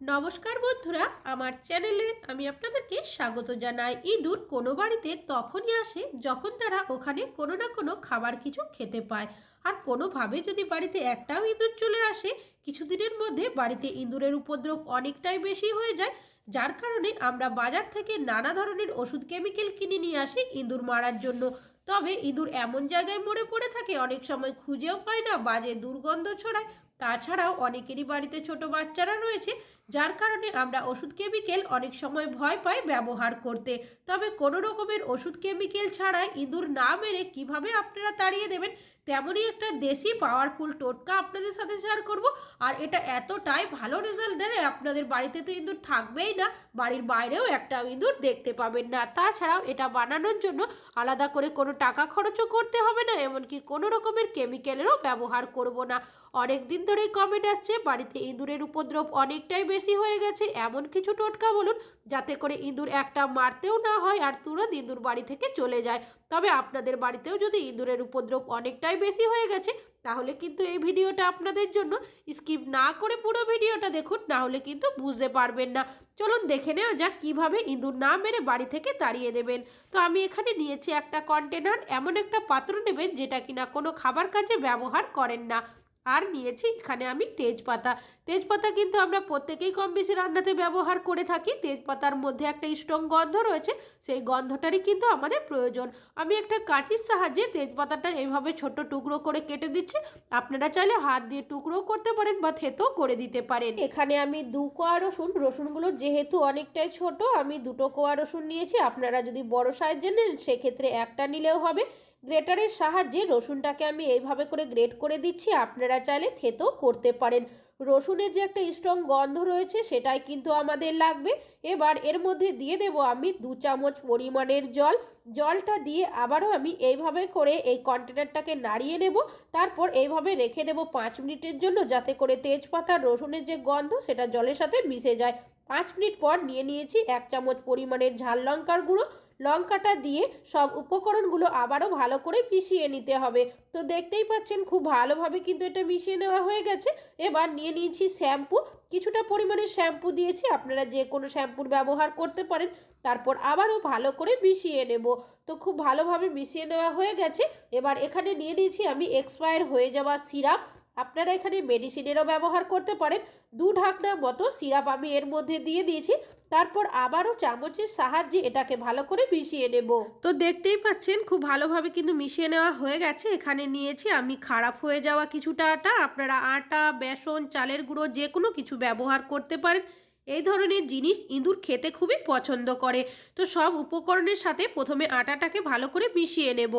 নমস্কার বন্ধুরা, আমার চ্যানেলে আমি আপনাদেরকে স্বাগত জানাই। ইঁদুর কোনো বাড়িতে তখনই আসে যখন তারা ওখানে কোনো না কোনো খাবার কিছু খেতে পায়। আর কোনোভাবে যদি বাড়িতে একটাও ইঁদুর চলে আসে, কিছুদিনের মধ্যে বাড়িতে ইঁদুরের উপদ্রব অনেকটাই বেশি হয়ে যায়। যার কারণে আমরা বাজার থেকে নানা ধরনের ওষুধ কেমিক্যাল কিনে নিয়ে আসি ইঁদুর মারার জন্য। তবে ইঁদুর এমন জায়গায় মরে পড়ে থাকে, অনেক সময় খুঁজেও পায় না, বাজে দুর্গন্ধ ছড়ায়। তাছাড়াও অনেকেরই বাড়িতে ছোট বাচ্চারা রয়েছে যার কারণে আমরা ওষুধ কেমিক্যাল অনেক সময় ভয় পাই ব্যবহার করতে। তবে কোনো রকমের ওষুধ কেমিক্যাল ছাড়াই ইঁদুর না মেরে কীভাবে আপনারা তাড়িয়ে দেবেন, তেমনই একটা দেশি পাওয়ারফুল টোটকা আপনাদের সাথে শেয়ার করব। আর এটা এতটাই ভালো রেজাল্ট দেয় আপনাদের বাড়িতে তো ইঁদুর থাকবেই না, বাড়ির বাইরেও একটা ইঁদুর দেখতে পাবেন না। তাছাড়াও এটা বানানোর জন্য আলাদা করে কোনো টাকা খরচও করতে হবে না, এমনকি কোনো রকমের কেমিক্যালেরও ব্যবহার করব না। অনেক দিন ধরেই কমেন্ট আসছে, বাড়িতে ইঁদুরের উপদ্রব অনেকটাই বেশি হয়ে গেছে, এমন কিছু টোটকা বলুন যাতে করে ইঁদুর একটা মারতেও না হয় আর তুরন্ত ইঁদুর বাড়ি থেকে চলে যায়। তবে আপনাদের বাড়িতেও যদি ইঁদুরের উপদ্রব অনেকটাই বেশি হয়ে গেছে, তাহলে কিন্তু এই ভিডিওটা আপনাদের জন্য স্কিপ না করে পুরো ভিডিওটা দেখুন, না হলে কিন্তু বুঝতে পারবেন না। চলুন দেখে নেওয়া যাক কীভাবে ইঁদুর না মেরে বাড়ি থেকে তাড়িয়ে দেবেন। তো আমি এখানে নিয়েছি একটা কন্টেনার এমন একটা পাত্র নেবেন যেটা কিনা কোনো খাবার কাজে ব্যবহার করেন না। আর নিয়েছি এখানে আমি তেজপাতা। তেজপাতা কিন্তু আমরা প্রত্যেকেই কম বেশি রান্নাতে ব্যবহার করে থাকি। তেজপাতার মধ্যে একটা স্ট্রং গন্ধ রয়েছে, সেই গন্ধটারই কিন্তু আমাদের প্রয়োজন। আমি একটা কাঁচির সাহায্যে তেজপাতাটা এইভাবে ছোট টুকরো করে কেটে দিচ্ছি। আপনারা চাইলে হাত দিয়ে টুকরোও করতে পারেন বা থেতো করে দিতে পারেন। এখানে আমি দু কোয়া রসুন, রসুনগুলো যেহেতু অনেকটাই ছোট, আমি দুটো কোয়া রসুন নিয়েছি। আপনারা যদি বড় সাইজের নেন, সেক্ষেত্রে একটা নিলেও হবে। গ্রেটারের সাহায্যে রসুনটাকে আমি এইভাবে করে গ্রেট করে দিচ্ছি। আপনারা চাইলে থেতেও করতে পারেন। রসুনের যে একটা স্ট্রং গন্ধ রয়েছে, সেটাই কিন্তু আমাদের লাগবে। এবার এর মধ্যে দিয়ে দেব আমি দু চামচ পরিমাণের জল। জলটা দিয়ে আবারও আমি এইভাবে করে এই কন্টেনারটাকে নাড়িয়ে নেব। তারপর এইভাবে রেখে দেব পাঁচ মিনিটের জন্য, যাতে করে তেজপাতা, রসুনের যে গন্ধ, সেটা জলের সাথে মিশে যায়। পাঁচ মিনিট পর নিয়ে নিয়েছি এক চামচ পরিমাণের ঝাল লঙ্কার গুঁড়ো। লঙ্কাটা দিয়ে সব উপকরণগুলো আবারও ভালো করে মিশিয়ে নিতে হবে। তো দেখতেই পাচ্ছেন খুব ভালোভাবে কিন্তু এটা মিশিয়ে নেওয়া হয়ে গেছে। এবার নিয়ে নিয়েছি শ্যাম্পু। কিছুটা পরিমাণে শ্যাম্পু দিয়েছি। আপনারা যে কোনো শ্যাম্পুর ব্যবহার করতে পারেন। তারপর আবারও ভালো করে মিশিয়ে নেব। তো খুব ভালোভাবে মিশিয়ে নেওয়া হয়ে গেছে। এবার এখানে নিয়ে নিয়েছি আমি এক্সপায়ার হয়ে যাওয়া সিরাপ। আপনারা এখানে মেডিসিনেরও ব্যবহার করতে পারেন। দু ঢাকনা মতো সিরাপ আমি এর মধ্যে দিয়ে দিয়েছি। তারপর আবারও চামচের সাহায্যে এটাকে ভালো করে মিশিয়ে নেব। তো দেখতেই পাচ্ছেন, খুব ভালোভাবে কিন্তু মিশিয়ে নেওয়া হয়ে গেছে। এখানে নিয়েছি আমি খারাপ হয়ে যাওয়া কিছুটা আটা। আপনারা আটা, বেসন, চালের গুঁড়ো যে কোনো কিছু ব্যবহার করতে পারেন। এই ধরনের জিনিস ইঁদুর খেতে খুবই পছন্দ করে। তো সব উপকরণের সাথে প্রথমে আটাটাকে ভালো করে মিশিয়ে নেব।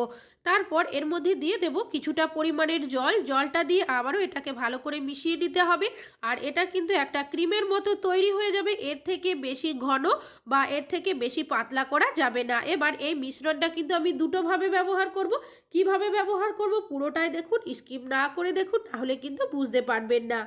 তারপর এর মধ্যে দিয়ে দেব কিছুটা পরিমাণের জল। জলটা দিয়ে আবারও এটাকে ভালো করে মিশিয়ে দিতে হবে। আর এটা কিন্তু একটা ক্রিমের মতো তৈরি হয়ে যাবে। এর থেকে বেশি ঘন বা এর থেকে বেশি পাতলা করা যাবে না। এবার এই মিশ্রণটা কিন্তু আমি দুটোভাবে ব্যবহার করব। কীভাবে ব্যবহার করব পুরোটাই দেখুন, স্কিপ না করে দেখুন, তাহলে কিন্তু বুঝতে পারবেন না।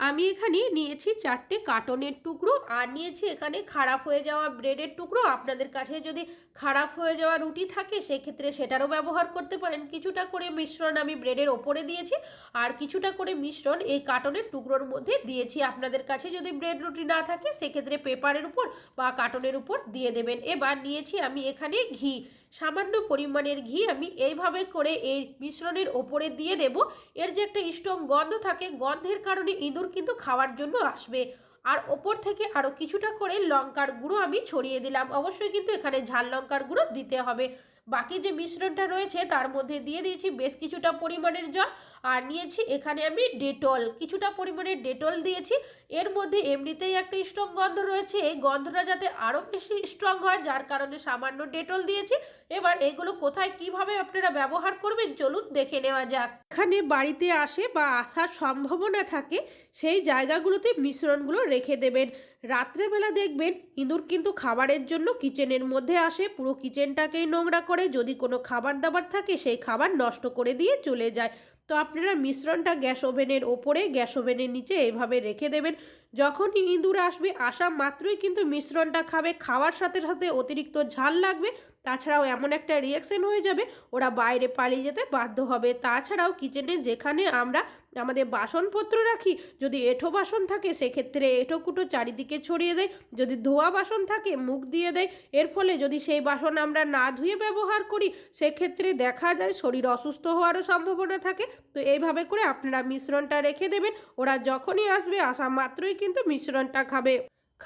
আমি এখানে নিয়েছি চারটে কার্টনের টুকরো, আর নিয়েছি এখানে খারাপ হয়ে যাওয়া ব্রেডের টুকরো। আপনাদের কাছে যদি খারাপ হয়ে যাওয়া রুটি থাকে, সেক্ষেত্রে সেটারও ব্যবহার করতে পারেন। কিছুটা করে মিশ্রণ আমি ব্রেডের ওপরে দিয়েছি, আর কিছুটা করে মিশ্রণ এই কার্টনের টুকরোর মধ্যে দিয়েছি। আপনাদের কাছে যদি ব্রেড রুটি না থাকে, সেক্ষেত্রে পেপারের উপর বা কার্টনের উপর দিয়ে দেবেন। এবার নিয়েছি আমি এখানে ঘি। সামান্য পরিমাণের ঘি আমি এইভাবে করে এই মিশ্রণের ওপরে দিয়ে দেব। এর যে একটা স্ট্রং গন্ধ থাকে, গন্ধের কারণে ইঁদুর কিন্তু খাওয়ার জন্য আসবে। আর ওপর থেকে আরও কিছুটা করে লঙ্কার গুঁড়ো আমি ছড়িয়ে দিলাম। অবশ্যই কিন্তু এখানে ঝাল লঙ্কার গুঁড়ো দিতে হবে। বাকি যে মিশ্রণটা রয়েছে, তার মধ্যে দিয়ে দিয়েছি বেশ কিছুটা পরিমাণের জল। আর নিয়েছি এখানে আমি ডেটল, কিছুটা পরিমাণের ডেটল দিয়েছি। এর মধ্যে এমনিতেই একটা স্ট্রং গন্ধ রয়েছে। এই গন্ধটা যাতে আরও বেশি স্ট্রং হয়, যার কারণে সামান্য ডেটল দিয়েছি। এবার এগুলো কোথায় কীভাবে আপনারা ব্যবহার করবেন চলুন দেখে নেওয়া যাক। এখানে বাড়িতে আসে বা আসার সম্ভাবনা থাকে, সেই জায়গাগুলোতে মিশ্রণগুলো রেখে দেবেন। রাত্রেবেলা দেখবেন ইঁদুর কিন্তু খাবারের জন্য কিচেনের মধ্যে আসে, পুরো কিচেনটাকেই নোংরা করে, যদি কোনো খাবার দাবার থাকে সেই খাবার নষ্ট করে দিয়ে চলে যায়। তো আপনারা মিশ্রণটা গ্যাস ওভেনের ওপরে, গ্যাস ওভেনের নিচে এইভাবে রেখে দেবেন। যখনই ইঁদুর আসবে, আসা মাত্রই কিন্তু মিশ্রণটা খাবে, খাওয়ার সাথে সাথে অতিরিক্ত ঝাল লাগবে। তাছাড়াও এমন একটা রিয়াকশন হয়ে যাবে, ওরা বাইরে পালিয়ে যেতে বাধ্য হবে। তাছাড়াও কিচেনে যেখানে আমরা আমাদের বাসনপত্র রাখি, যদি এঁঠো বাসন থাকে, সেক্ষেত্রে এঁঠো কুটো চারিদিকে ছড়িয়ে দেয়। যদি ধোয়া বাসন থাকে, মুখ দিয়ে দেয়। এর ফলে যদি সেই বাসন আমরা না ধুয়ে ব্যবহার করি, সেক্ষেত্রে দেখা যায় শরীর অসুস্থ হওয়ারও সম্ভাবনা থাকে। তো এইভাবে করে আপনারা মিশ্রণটা রেখে দেবেন। ওরা যখনই আসবে, আসা মাত্রই কিন্তু মিশ্রণটা খাবে।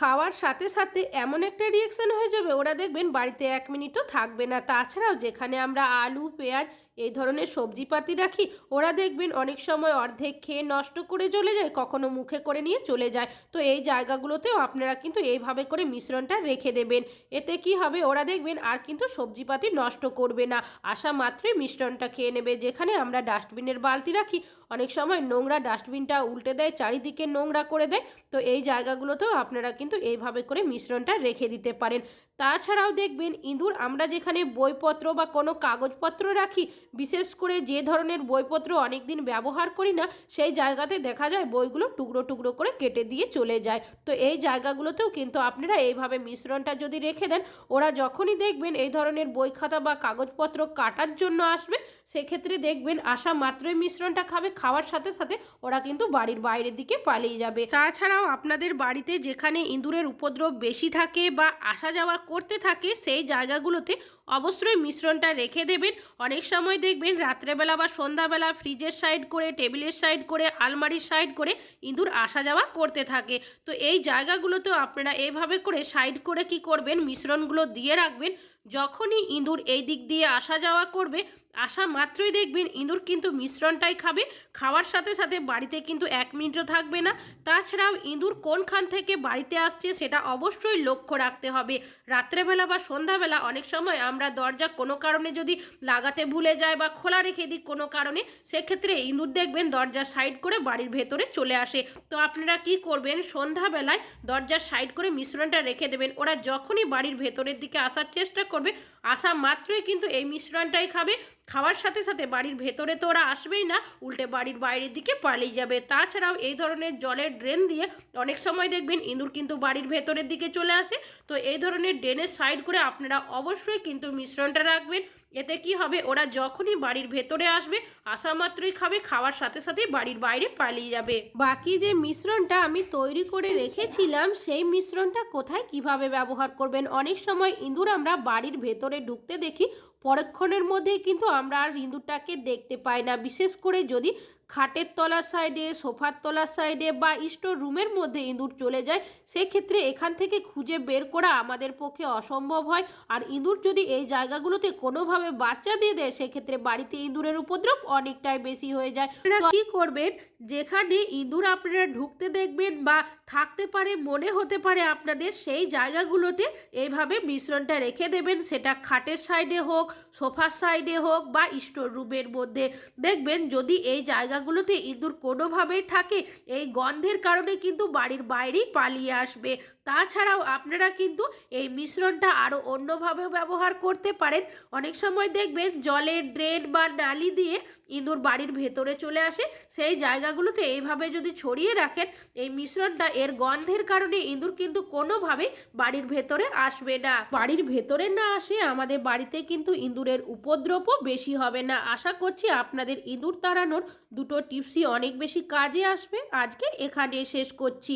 খাওয়ার সাথে সাথে এমন একটা রিয়েকশান হয়ে যাবে, ওরা দেখবেন বাড়িতে এক মিনিটও থাকবে না। তাছাড়াও যেখানে আমরা আলু, পেঁয়াজ এই ধরনের সবজিপাতি রাখি, ওরা দেখবেন অনেক সময় অর্ধেক খেয়ে নষ্ট করে চলে যায়, কখনো মুখে করে নিয়ে চলে যায়। তো এই জায়গাগুলোতেও আপনারা কিন্তু এইভাবে করে মিশ্রণটা রেখে দেবেন। এতে কি হবে, ওরা দেখবেন আর কিন্তু সবজিপাতি নষ্ট করবে না। আসা মাত্রই মিশ্রণটা খেয়ে নেবে। যেখানে আমরা ডাস্টবিনের বালতি রাখি, অনেক সময় নোংরা ডাস্টবিনটা উল্টে দেয়, চারিদিকে নোংরা করে দেয়। তো এই জায়গাগুলোতেও আপনারা কিন্তু এইভাবে করে মিশ্রণটা রেখে দিতে পারেন। তাছাড়াও দেখবেন ইঁদুর, আমরা যেখানে বইপত্র বা কোনো কাগজপত্র রাখি বিশেষ করে যে ধরনের বইপত্র অনেক দিন ব্যবহার করি না, সেই জায়গাতে দেখা যায় বইগুলো টুকরো টুকরো করে কেটে দিয়ে চলে যায়। তো এই জায়গাগুলোতেও কিন্তু আপনারা এইভাবে মিশ্রণটা যদি রেখে দেন, ওরা যখনই দেখবেন এই ধরনের বই খাতা বা কাগজপত্র কাটার জন্য আসবে, সেক্ষেত্রে দেখবেন আসা মাত্রই মিশ্রণটা খাবে, খাওয়ার সাথে সাথে ওরা কিন্তু বাড়ির বাইরের দিকে পালিয়ে যাবে। তাছাড়াও আপনাদের বাড়িতে যেখানে ইঁদুরের উপদ্রব বেশি থাকে বা আসা যাওয়া করতে থাকে, সেই জায়গাগুলোতে অবশ্যই মিশ্রণটা রেখে দেবেন। অনেক সময় দেখবেন রাত্রেবেলা বা সন্ধ্যাবেলা ফ্রিজের সাইড করে, টেবিলের সাইড করে, আলমারির সাইড করে ইঁদুর আসা যাওয়া করতে থাকে। তো এই জায়গাগুলোতেও আপনারা এইভাবে করে সাইড করে কি করবেন? মিশ্রণগুলো দিয়ে রাখবেন। যখনই ইঁদুর এই দিক দিয়ে আসা যাওয়া করবে, আসা মাত্রই দেখবেন ইঁদুর কিন্তু মিশ্রণটাই খাবে। খাওয়ার সাথে সাথে বাড়িতে কিন্তু এক মিনিটও থাকবে না। তাছাড়াও ইঁদুর কোনখান থেকে বাড়িতে আসছে সেটা অবশ্যই লক্ষ্য রাখতে হবে। রাত্রেবেলা বা সন্ধ্যাবেলা অনেক সময় আমরা দরজা কোনো কারণে যদি লাগাতে ভুলে যায় বা খোলা রেখে দিই কোনো কারণে, সেক্ষেত্রে ইঁদুর দেখবেন দরজা সাইড করে বাড়ির ভেতরে চলে আসে। তো আপনারা কি করবেন? সন্ধ্যাবেলায় দরজার সাইড করে মিশ্রণটা রেখে দেবেন। ওরা যখনই বাড়ির ভেতরের দিকে আসার চেষ্টা করবে, আসা মাত্রই কিন্তু এই মিশ্রণটাই খাবে। খাওয়ার সাথে সাথে বাড়ির ভেতরে তো ওরা আসবেই না, উল্টে বাড়ির বাইরের দিকে পালিয়ে যাবে। তাছাড়াও এই ধরনের জলের ড্রেন দিয়ে অনেক সময় দেখবেন ইঁদুর কিন্তু বাড়ির ভেতরের দিকে চলে আসে। তো এই ধরনের ড্রেনের সাইড করে আপনারা অবশ্যই কিন্তু মিশ্রণটা রাখবেন। এতে কি হবে? ওরা যখনই বাড়ির ভেতরে আসবে আসা মাত্রই খাবে, খাওয়ার সাথে সাথে বাড়ির বাইরে পালিয়ে যাবে। বাকি যে মিশ্রণটা আমি তৈরি করে রেখেছিলাম, সেই মিশ্রণটা কোথায় কীভাবে ব্যবহার করবেন? অনেক সময় ইঁদুর আমরা বাড়ির ভেতরে ঢুকতে দেখি পরক্ষণের মধ্যেই কিন্তু আমরা আর ইঁদুরটাকে দেখতে পাই না। বিশেষ করে যদি খাটের তলার সাইডে, সোফার তলার সাইডে বা স্টোর রুমের মধ্যে ইঁদুর চলে যায়, সেক্ষেত্রে এখান থেকে খুঁজে বের করা আমাদের পক্ষে অসম্ভব হয়। আর ইঁদুর যদি এই জায়গাগুলোতে কোনোভাবে বাচ্চা দিয়ে দেয়, সেক্ষেত্রে বাড়িতে ইঁদুরের উপদ্রব অনেকটাই বেশি হয়ে যায়। কি করবেন? যেখানে ইঁদুর আপনারা ঢুকতে দেখবেন বা থাকতে পারে, মনে হতে পারে আপনাদের, সেই জায়গাগুলোতে এইভাবে মিশ্রণটা রেখে দেবেন। সেটা খাটের সাইডে হোক সোফার সাইডে হোক বা স্টোর রুমের মধ্যে। দেখবেন যদি এই জায়গাগুলোতে ইঁদুর কোনোভাবেই থাকে, এই গন্ধের কারণে কিন্তু বাড়ির বাইরেই পালিয়ে আসবে। তাছাড়াও আপনারা কিন্তু এই মিশ্রণটা আরও অন্যভাবেও ব্যবহার করতে পারেন। অনেক সময় দেখবেন জলের ড্রেন বা নালি দিয়ে ইঁদুর বাড়ির ভেতরে চলে আসে। সেই জায়গাগুলোতে এইভাবে যদি ছড়িয়ে রাখেন, এই মিশ্রণটা এর গন্ধের কারণে ইঁদুর কিন্তু কোনোভাবে বাড়ির ভেতরে আসবে না। বাড়ির ভেতরে না আসে, আমাদের বাড়িতে কিন্তু ইঁদুরের উপদ্রবও বেশি হবে না। আশা করছি আপনাদের ইঁদুর তাড়ানোর দুটো টিপসই অনেক বেশি কাজে আসবে। আজকে এখানে শেষ করছি।